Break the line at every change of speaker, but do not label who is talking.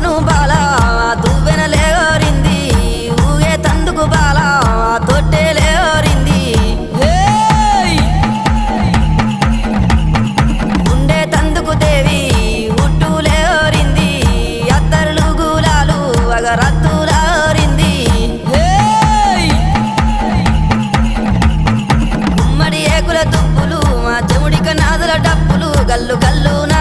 పోను బాలా దువ్వెన లేవరింది ఊగే తందుకు బాలా తొట్టె లేవరింది ఉండే తందుకు దేవి ఉట్టు లేవరింది అత్తరులు గులాలు అగరత్తు లారింది గుమ్మడి ఏకుల దుప్పులు మా చెముడిక నాదుల డప్పులు గల్లు గల్లు నా